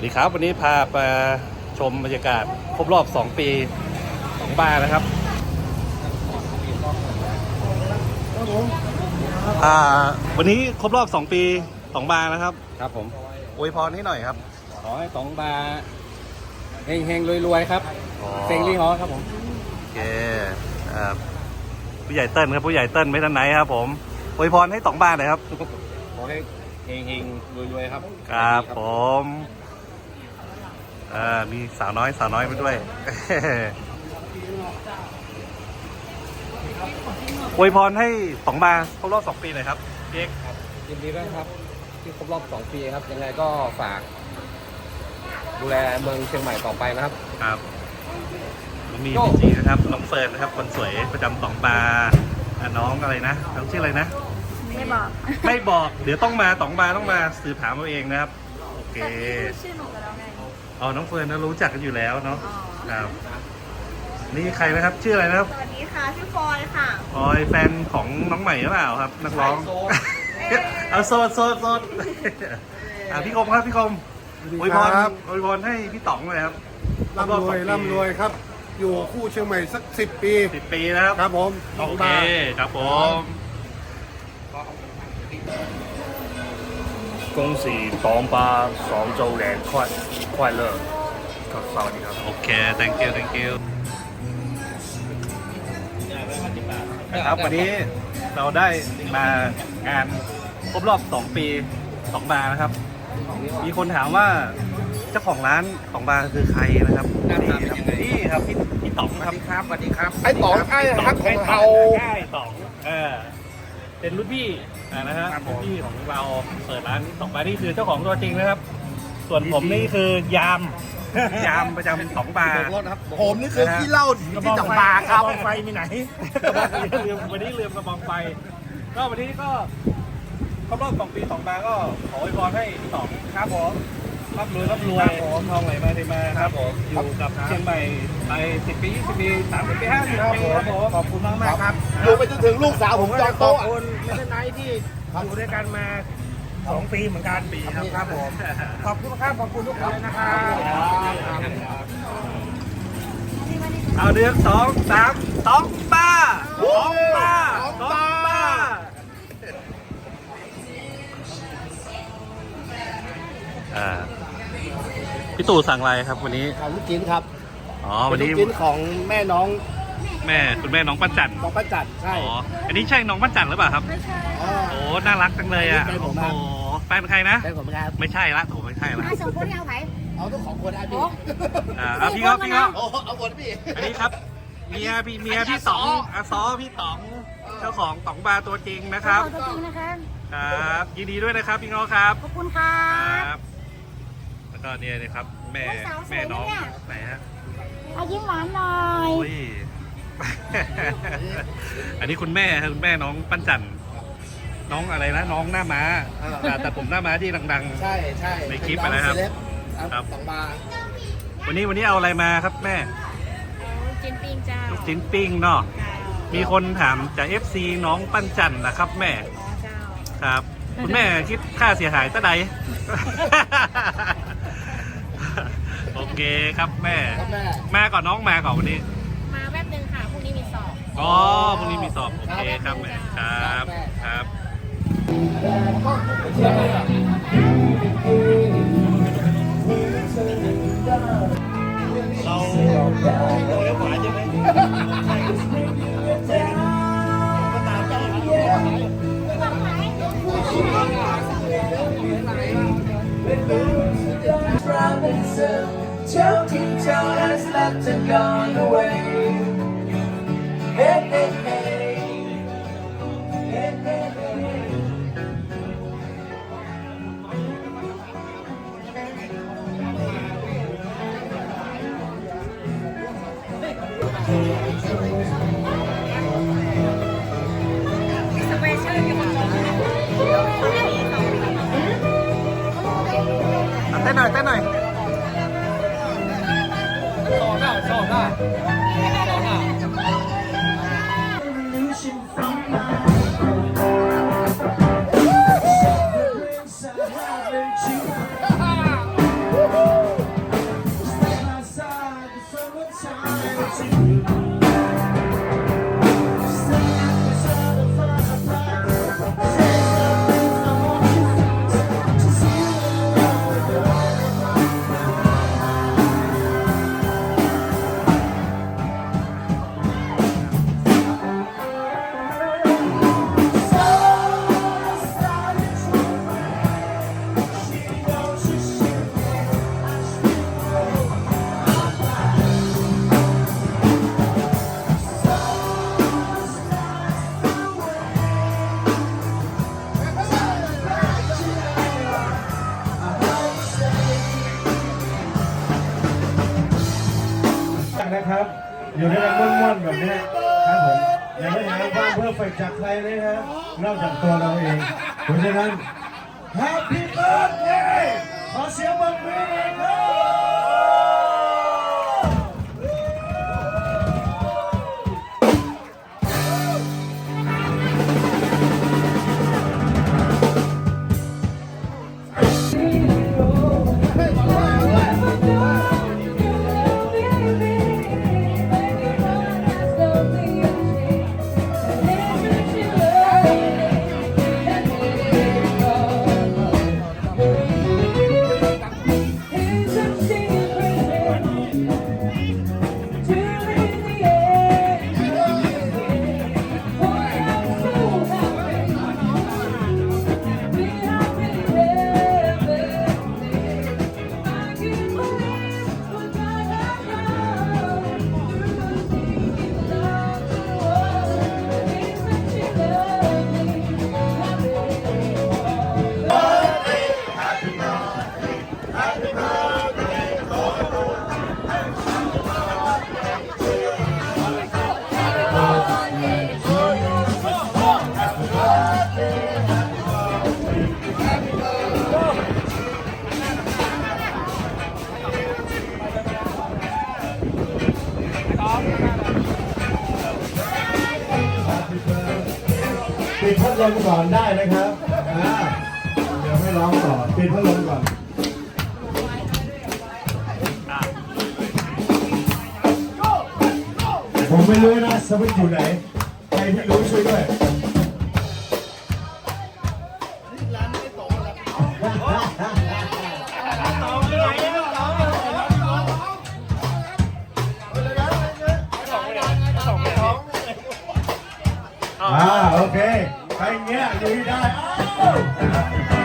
วัสดีครับ วันนี้พามาชมบรรยากาศครบรอบ 2 ปีของบ้านนะครับอ่าวันนี้ครบรอบ 2 ปีของบาร์นะครับ ครับผมอวยพรให้หน่อยครับ ขอให้สองบาร์เฮงเฮงรวยรวยๆครับเซ็งลี่ฮอครับผม โอเคอ่าผู้ใหญ่เติ้ลครับผู้ใหญ่เติ้ลไม่ทันไหนครับ ผมอวยพรให้สองบ้านหน่อยครับ ขอให้เฮงเฮงรวยรวยๆครับ ครับผม อ่ามีสาวน้อยสาวน้อยมาด้วยอวยพรให้สองบาร์ครบรอบสองปีหน่อยครับเอกครับยินดีด้วยครับ ที่ครบรอบสองปีครับ ยังไงก็ฝาก ดูแลเมืองเชียงใหม่ต่อไปนะครับครับน้องมีโจ้จริงๆนะครับน้องเฟิร์นนะครับ คนสวยประจำสองบาร์อะน้องอะไรนะน้องชื่ออะไรนะ ไม่บอก ไม่บอก เดี๋ยวต้องมาสองบาร์ต้องมาสืบถามเอาเองนะครับ โอเคแต่พี่พูดชื่อหนูกับเราไง อ๋อ น้องเฟิร์นนะรู้จักกันอยู่แล้วเนาะ อ๋อ ครับ นี่ใครนะครับ ชื่ออะไรนะครับ สวัสดีค่ะชื่อฟอยค่ะ ออยแฟนของน้องใหม่หรือเปล่าครับ นักร้อง เอาโซดโซดโซดอ่ะพี่คมครับพี่คมอวยพร ครับ อวยพรให้พี่ต๋องเลยครับ ร่ำรวยร่ำรวยครับ อยู่คู่เชียงใหม่สักสิบปี สิบปีนะครับ ครับผมส โอ อง เค บาท ครับผม 恭喜党巴爽周年快 快樂ครับสวัสดีครับ โอเค thank you thank you นะครับวันนี้เราได้มางานครบรอบ 2 ปี2บาร์นะครับ มีคนถามว่าเจ้าของร้านของบาร์คือใครนะครับหน้าตาเป็นยังไงนี่ครับพี่พี่ต๋องนะครับครับสวัสดีครับไอ้ต๋องไอ้ฮักของเราใช่ต๋องเออเป็นรุ่นพี่อ่านะฮะรุ่นพี่ของเราเปิดร้านสองบาร์นี่คือเจ้าของตัวจริงนะครับ ส่วนผมนี่คือยาม ยามประจำสองบาร์รถครับผมนี่คือที่เล่าที่จังบาครับกระบองไฟมีไหนกระบองไฟลืมวันนี้ลืมกระบองไฟ ก็วันนี้ก็ครบรอบสองปีสองบาร์ก็ขออวยพรให้สองครับผมร่ำรวยร่ำรวยทองไหลมาเทมาครับผมอยู่กับเชียงใหม่ไปสิบปียี่สิบปีสามสิบปีห้าสิบปีครับผมขอบคุณมากมากๆครับอยู่ไปจนถึงลูกสาวผมจองโต๊ะอะไม่ใช่ไนท์ที่อยู่ด้วยกันมา สองปีเหมือนกันปีครับครับผมขอบคุณครับขอบคุณทุกคนเลยนะครับเอาเดือนสองสามสองป้าสองป้าสองป้าอ่าพี่ตู่สั่งอะไรครับวันนี้ของลูกชิ้นครับอ๋อเป็วันนลูนี้กชิ้นของแม่น้องแม่คุณแม่น้องปั้นจันทร์ของป้าจัดใช่ อ๋ออันนี้ใช่น้องปั้นจันทร์หรือเปล่าครับ ไม่ใช่อ๋อโอ้น่ารักจังเลยอะแฟนผมโอ้ครับโห แฟนใครนะแฟนผมครับไม่ใช่ละโถไม่ใช่ละให้สองคนที่เอาไผ่เอาต้องของคนไอ้พี่อ่าเอาพี่เขาพี่เขาโอ้เอาหมดพี่ อันนี้ครับเมียพี่เมียพี่ต๋องอาซอพี่ต๋องเจ้าของต๋องบาร์ตัวจริงนะครับขอบคุณนะคะครับยินดีด้วยนะครับพี่น้องครับขอบคุณค่ะครับแล้วก็เนี่ยนะครับ แม่ลูกสาวสวยแม่น้องนะเนี่ยไหนฮะเอายิ้มหวานหน่อยโอ้ยอันนี้คุณแม่ครับคุณแม่น้องปั้นจันทร์ น้องอะไรนะน้องหน้าม้าแต่แต่ผมหน้าม้าที่ดัง ใช่ใช่ในคลิปอะนะครับเป็องเซเลครับสองบาทๆวันนี้วันนี้เอาอะไรมาครับแม่จินปิงเจ้าลูกชิ้นปิ้งเนาะมีคนถามจาก FC น้องปั้นจันทร์นะครับแม่อ๋อเจ้าครับ คุณแม่คิดค่าเสียหายเท่าใด โอเคครับแม่ ครับแม่มาก่อนน้องมาก่อนวันนี้ มาแป๊บนึงค่ะพรุ่งนี้มีสอบ อ๋อพรุ่งนี้มีสอบ โอเคครับแม่ครับครับ เราโดยหวานใช่ไหมใช่ใช่ก็ตามใจครับ Choking till has left away. Hey, hey, hey. Bye. ด้วยกันแบบนี้ครับผมอย่าไปหาความเพอร์เฟกต์จากใครเลยนะนอกจากตัวเราเองเพราะฉะนั้น Happy Birthday ขอเสียงปรบมือหน่อยครับ ปิดพัดลมก่อนได้นะครับอ่าเดี๋ยวไม่ร้องต่อปิดพัดลมก่อนผมไม่รู้นะสวิตอยู่ไหน ใครที่รู้ช่วยด้วยอ่าโอเค ไปอย่างเงี้ยอยู่ที่ได้อ้าว